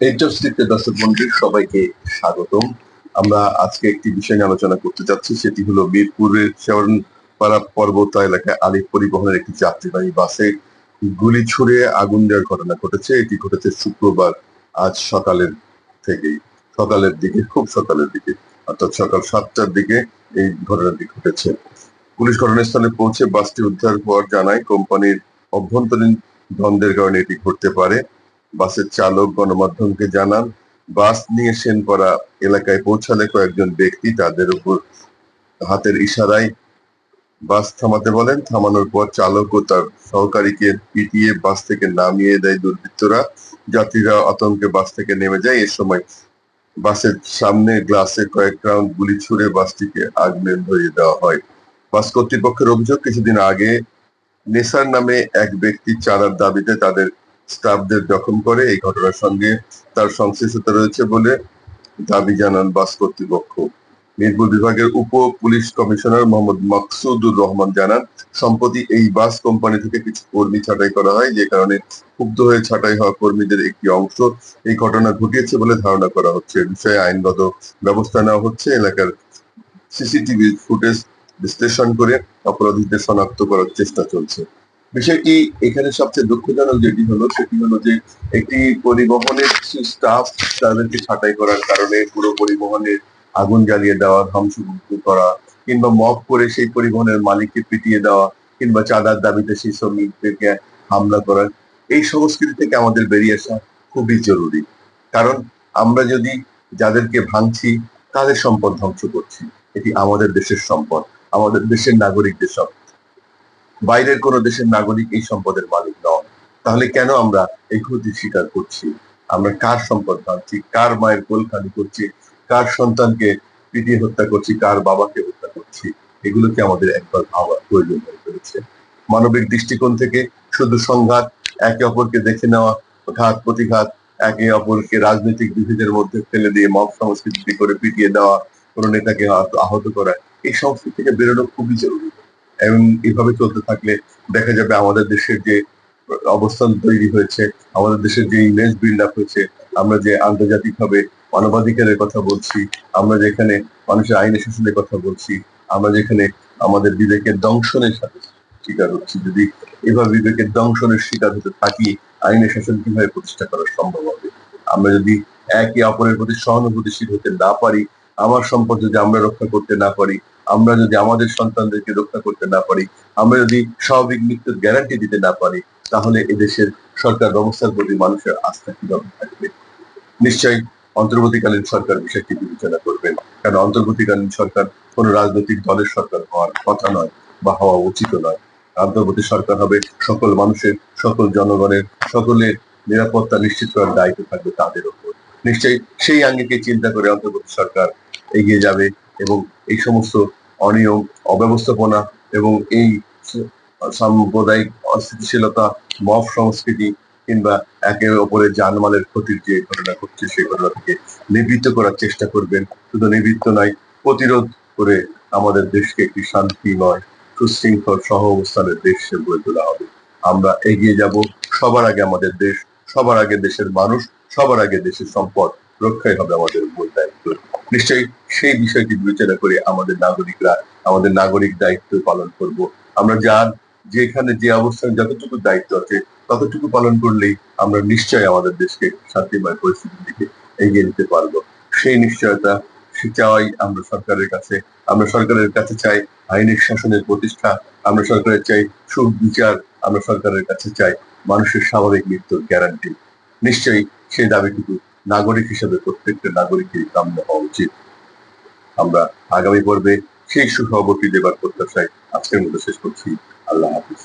এইচএসটিতে দর্শক মন্ডলী, সবাইকে স্বাগতম। আমরা আজকে একটি বিষয় নিয়ে আলোচনা করতে যাচ্ছি, সেটি হলো মিরপুরের পাড়া পর্বত এলাকায় আলিফ পরিবহনের একটি যাত্রীবাহী বাসে গুলি ছুড়ে আগুন দেওয়ার ঘটনা ঘটেছে। এটি ঘটেছে শুক্রবার, আজ সকালের থেকেই। সকালের দিকে, খুব সকালের দিকে, অর্থাৎ সকাল সাতটার দিকে এই ঘটনাটি ঘটেছে। পুলিশ ঘটনাস্থলে পৌঁছে বাসটি উদ্ধার পর জানায়, কোম্পানির অভ্যন্তরীণ দ্বন্দ্বের কারণে এটি ঘটতে পারে। বাসের চালক, গণমাধ্যমকে জানান, বাস নিয়ে সেনপাড়া এলাকায় পৌঁছালে কয়েকজন ব্যক্তি তাদের উপর হাতের ইশারায় বাস থামাতে বলেন। থামানোর পর চালক ও তার সহকারীকে পিটিয়ে বাস থেকে নামিয়ে দেয় দুর্বৃত্তরা। যাত্রীরা আতঙ্কে বাস থেকে নেমে যায়। এ সময় বাসের সামনে গ্লাসে কয়েক রাউন্ড গুলি ছুড়ে বাসটিকে আগুনে ধরিয়ে দেওয়া হয়। বাস কর্তৃপক্ষের অভিযোগ, কিছুদিন আগে নেসার নামে এক ব্যক্তি চারার দাবিতে তাদের স্টাফদের জখম করে এই ঘটনার সঙ্গে তার সংশ্লিষ্টতা রয়েছে বলে দাবি জানান বাস কর্তৃপক্ষ। মিরপুর বিভাগের উপ পুলিশ কমিশনার মোহাম্মদ মাকসুদুর রহমান জানান, সম্প্রতি এই বাস কোম্পানি থেকে কিছু কর্মী ছাঁটাই করা হয়, যে কারণে ক্ষুব্ধ হয়ে ছাঁটাই হওয়া কর্মীদের একটি অংশ এই ঘটনা ঘটিয়েছে বলে ধারণা করা হচ্ছে। বিষয়ে আইনগত ব্যবস্থা নেওয়া হচ্ছে। এলাকার সিসিটিভি ফুটেজ বিশ্লেষণ করে অপরাধীদের শনাক্ত করার চেষ্টা চলছে। বিষয়টি এখানে সবচেয়ে দুঃখজনক যেটি হলো, সেটি হলো যে একটি পরিবহনের স্টাফ তাদেরকে ছাঁটাই করার কারণে পুরো পরিবহনের আগুন জ্বালিয়ে দেওয়া ধ্বংস করা, কিংবা মব করে সেই পরিবহনের মালিককে পিটিয়ে দেওয়া, কিংবা চাঁদার দাবিতে সেই শ্রমিকদেরকে হামলা করা, এই সংস্কৃতি থেকে আমাদের বেরিয়ে আসা খুবই জরুরি। কারণ আমরা যদি যাদেরকে ভাঙছি, তাদের সম্পদ ধ্বংস করছি। এটি আমাদের দেশের সম্পদ, আমাদের দেশের নাগরিকদের সম্পদ। বাইরের কোনো দেশের নাগরিক এই সম্পদের মালিক নয় তাহলে কেন আমরা এই ক্ষতি স্বীকার করছি? আমরা কার সম্পদ ভাঙছি? কার মায়ের কোল খালি করছি? কার সন্তানকে পিটিয়ে হত্যা করছি? কার বাবাকে হত্যা করছি? এগুলো কি আমাদের একবার ভাবার প্রয়োজন হয়ে পড়েছে? মানবিক দৃষ্টিকোণ থেকে শুধু সংঘাত, একে অপরকে দেখে নেওয়া, ঘাত, প্রতিঘাত, একে অপরকে রাজনৈতিক বিভেদের মধ্যে ফেলে দিয়ে মব সংস্কৃতি করে পিটিয়ে দেওয়া, কোনো নেতাকে আহত করা, এই সংস্কৃতি থেকে বেরোনো খুবই জরুরি। এবং এভাবে চলতে থাকলে দেখা যাবে আমাদের দেশের যে অবস্থান তৈরি হয়েছে, আমাদের দেশের যে ইমেজ বিল্ড আপ হয়েছে, আমরা যে আন্তর্জাতিক ভাবে মানবাধিকারের কথা বলছি, আমরা যেখানে মানুষের আইনের শাসনের কথা বলছি, আমরা যেখানে আমাদের বিবেকের দংশনের সাথে শিকার হচ্ছি। যদি এভাবে বিবেকের দংশনের শিকার হতে থাকি আইনের শাসন কীভাবে প্রতিষ্ঠা করা সম্ভব হবে? আমরা যদি একে অপরের প্রতি সহানুভূতিশীল হতে না পারি, আমার সম্পদ যদি আমরা রক্ষা করতে না পারি আমরা যদি আমাদের সন্তানদেরকে রক্ষা করতে না পারি, আমরা যদি স্বাভাবিক মৃত্যুর গ্যারান্টি দিতে না পারি, তাহলে এদেশের সরকার ব্যবস্থার প্রতি মানুষের আস্থা কীভাবে থাকবে? নিশ্চয়ই অন্তর্বর্তীকালীন সরকার বিষয়টি বিবেচনা করবেন কারণ অন্তর্বর্তীকালীন সরকার কোন রাজনৈতিক দলের সরকার হওয়ার কথা নয় বা হওয়া উচিত নয়। অন্তর্বর্তী সরকার হবে সকল মানুষের, সকল জনগণের, সকলের নিরাপত্তা নিশ্চিত করার দায়িত্ব থাকবে তাদের উপর নিশ্চয়ই সেই আঙ্গিকে চিন্তা করে অন্তর্বর্তী সরকার এগিয়ে যাবে এবং এই সমস্ত অনিয়ম, অব্যবস্থাপনা এবং এই সাম্প্রদায়িক অস্থিতিশীলতা, মব সংস্কৃতি কিংবা একে অপরের জানমালের ক্ষতির যে ঘটনা ঘটছে সেই ঘটনা থেকে নিবৃত্ত করার চেষ্টা করবেন। শুধু নিবৃত্ত নয়, প্রতিরোধ করে আমাদের দেশকে একটি শান্তিময়, সুশৃঙ্খল সহ অবস্থানের দেশ গড়ে তোলা হবে। আমরা এগিয়ে যাব। সবার আগে আমাদের দেশ, সবার আগে দেশের মানুষ, সবার আগে দেশের সম্পদ রক্ষাই হবে আমাদের মূল দায়িত্ব। নিশ্চয়ই সেই বিষয়টি বিবেচনা করে আমাদের নাগরিকরা, আমাদের নাগরিক দায়িত্ব পালন করব। আমরা যার যেখানে যে অবস্থানে যতটুকু দায়িত্ব আছে, ততটুকু পালন করলেই আমরা নিশ্চয়ই আমাদের দেশকে শান্তিময় পরিস্থিতির দিকে এগিয়ে নিতে পারব। সেই নিশ্চয়তা, সে চাওয়াই আমরা সরকারের কাছে। আমরা সরকারের কাছে চাই আইনের শাসনের প্রতিষ্ঠা। আমরা সরকারের চাই সুবিচার আমরা সরকারের কাছে চাই মানুষের স্বাভাবিক মৃত্যুর গ্যারান্টি নিশ্চয়ই সেই দাবিটুকু নাগরিক হিসেবে প্রত্যেকটা নাগরিকের কাম্য হওয়া উচিত। আমরা আগামী পর্বে সেই সুসভাপতি দেবার প্রত্যাশায় আজকের মতো শেষ করছি। আল্লাহ হাফিজ।